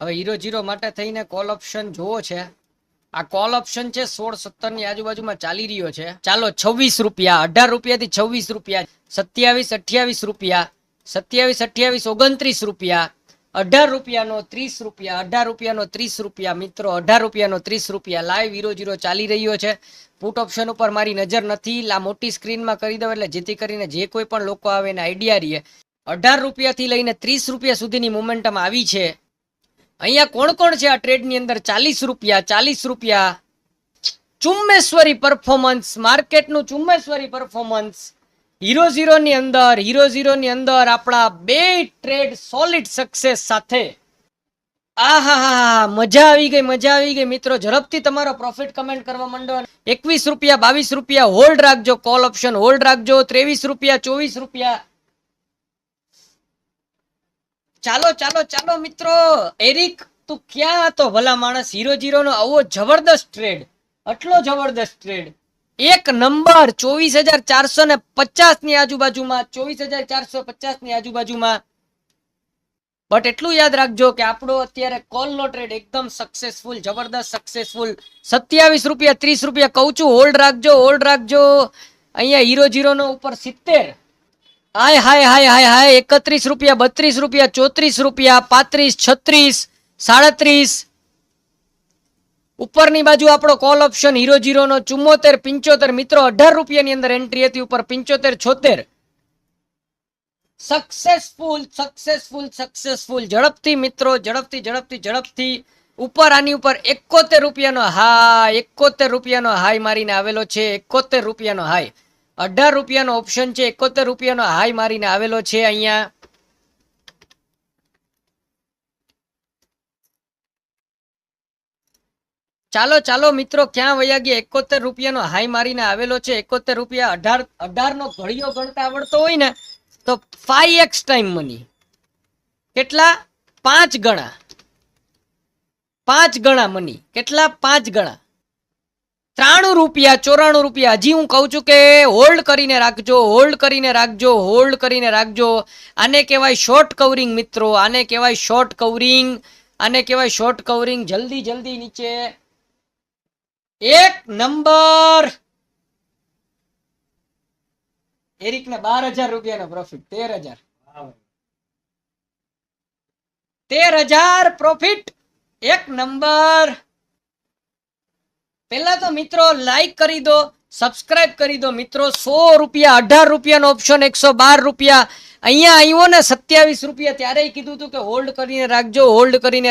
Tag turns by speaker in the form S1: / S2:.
S1: હવે hero zero માટે થઈને કોલ ઓપ્શન જોવો છે. આ કોલ ઓપ્શન છે સોળ સત્તરની આજુબાજુમાં ચાલી રહ્યો છે. ચાલો છવ્વીસ રૂપિયા, અઢાર રૂપિયા થી છવ્વીસ રૂપિયા, સત્યાવીસ, અઠ્યાવીસ રૂપિયા, સત્યાવીસ, અઠ્યાવીસ, ઓગણત્રીસ રૂપિયા, અઢાર રૂપિયાનો ત્રીસ રૂપિયા, અઢાર રૂપિયાનો ત્રીસ રૂપિયા, મિત્રો, અઢાર રૂપિયાનો ત્રીસ રૂપિયા. લાઈવ હીરો જીરો ચાલી રહ્યો છે. પુટ ઓપ્શન ઉપર મારી નજર નથી. લા મોટી સ્ક્રીનમાં કરી દઉં એટલે જેથી કરીને જે કોઈ પણ લોકો આવે એને આઈડિયા રહીએ. અઢાર રૂપિયાથી લઈને ત્રીસ રૂપિયા સુધીની મોમેન્ટમ આવી છે. અહીંયા કોણ કોણ છે આ ટ્રેડની અંદર? ચાલીસ રૂપિયા ચાલીસ રૂપિયા. ચુમ્મેશ્વરી પરફોર્મન્સ માર્કેટનું ચુમ્મેશ્વરી પરફોર્મન્સ હીરો ઝીરો ની અંદર હીરો ઝીરો ની અંદર આપણા બે ટ્રેડ સોલિડ સક્સેસ સાથે. આહા મજા આવી ગઈ, મજા આવી ગઈ. મિત્રો, ઝડપથી તમારો પ્રોફિટ કમેન્ટ કરવા માંડો એકવીસ રૂપિયા, બાવીસ રૂપિયા હોલ્ડ રાખજો કોલ ઓપ્શન હોલ્ડ રાખજો. ત્રેવીસ રૂપિયા, ચોવીસ રૂપિયા. ચાલો ચાલો ચાલો મિત્રો. એરિક, તું ક્યાં હતો? ભલા માણસ, હીરો જીરો નો આવો જબરદસ્ત ટ્રેડ આટલો જબરદસ્ત ટ્રેડ એક નંબર ચોવીસ હજાર ચારસો ને પચાસની આજુબાજુમાં, ચોવીસ હજાર ચારસો પચાસની આજુબાજુમાં. બટ એટલું યાદ રાખજો કે આપણો અત્યારે કોલ નો ટ્રેડ એકદમ સક્સેસફુલ જબરદસ્ત સક્સેસફુલ સત્યાવીસ રૂપિયા, ત્રીસ રૂપિયા, કહું છું હોલ્ડ રાખજો હોલ્ડ રાખજો. અહીંયા હીરો જીરો નો ઉપર સિત્તેર. હાય હાય હાય હાય હાય, એકત્રીસ રૂપિયા, બત્રીસ રૂપિયા, ચોત્રીસ રૂપિયા, પાંત્રીસ, છત્રીસ, સાડત્રીસ. ઉપરની બાજુ આપણો કોલ ઓપ્શન હીરો જીરો નો ચુમ્મોતેર, પિંચોતેર. મિત્રો, અઢાર રૂપિયાની અંદર એન્ટ્રી હતી ઉપર પિંચોતેર, છોતેર. સક્સેસફુલ સક્સેસફુલ સક્સેસફુલ ઝડપથી મિત્રો, ઝડપથી ઝડપથી ઝડપથી. ઉપર, આની ઉપર એકોતેર રૂપિયાનો હાય, એકોતેર રૂપિયાનો હાઈ મારીને આવેલો છે, એકોતેર રૂપિયાનો હાઈ અઢાર રૂપિયાનો ઓપ્શન છે, એકોતેર રૂપિયાનો હાઈ મારીને આવેલો છે અહીંયા. ચાલો ચાલો મિત્રો, ક્યાં વયા ગયા? એકોતેર રૂપિયાનો હાઈ મારીને આવેલો છે, એકોતેર રૂપિયા અઢાર અઢાર નો ઘડિયો ગણતા આવડતો હોય ને, તો ફાઈવ એક્સ ટાઈમ મની કેટલા? પાંચ ગણા. પાંચ ગણા મની કેટલા? પાંચ ગણા. ત્રાણું રૂપિયા, ચોરાણું રૂપિયા. હજી હું કહું છું કે હોલ્ડ કરીને રાખજો હોલ્ડ કરીને રાખજો હોલ્ડ કરીને રાખજો. આને કહેવાય શોર્ટ કવરિંગ મિત્રો, આને કહેવાય શોર્ટ કવરિંગ આને કહેવાય શોર્ટ કવરિંગ જલ્દી જલ્દી નીચે. એક નંબર. એરિકને બાર હજાર રૂપિયાનો પ્રોફિટ તેર હજાર. તેર હજાર પ્રોફિટ એક નંબર. પહેલા તો મિત્રો લાઈક કરી દો સબસ્ક્રાઇબ કરી દો. મિત્રો, સો રૂપિયા, અઢાર રૂપિયાનો ઓપ્શન એકસો બાર રૂપિયા. અહીંયા આવ્યો ને સત્યાવીસ રૂપિયા. ત્યારે કીધું હતું કે હોલ્ડ કરીને રાખજો હોલ્ડ કરીને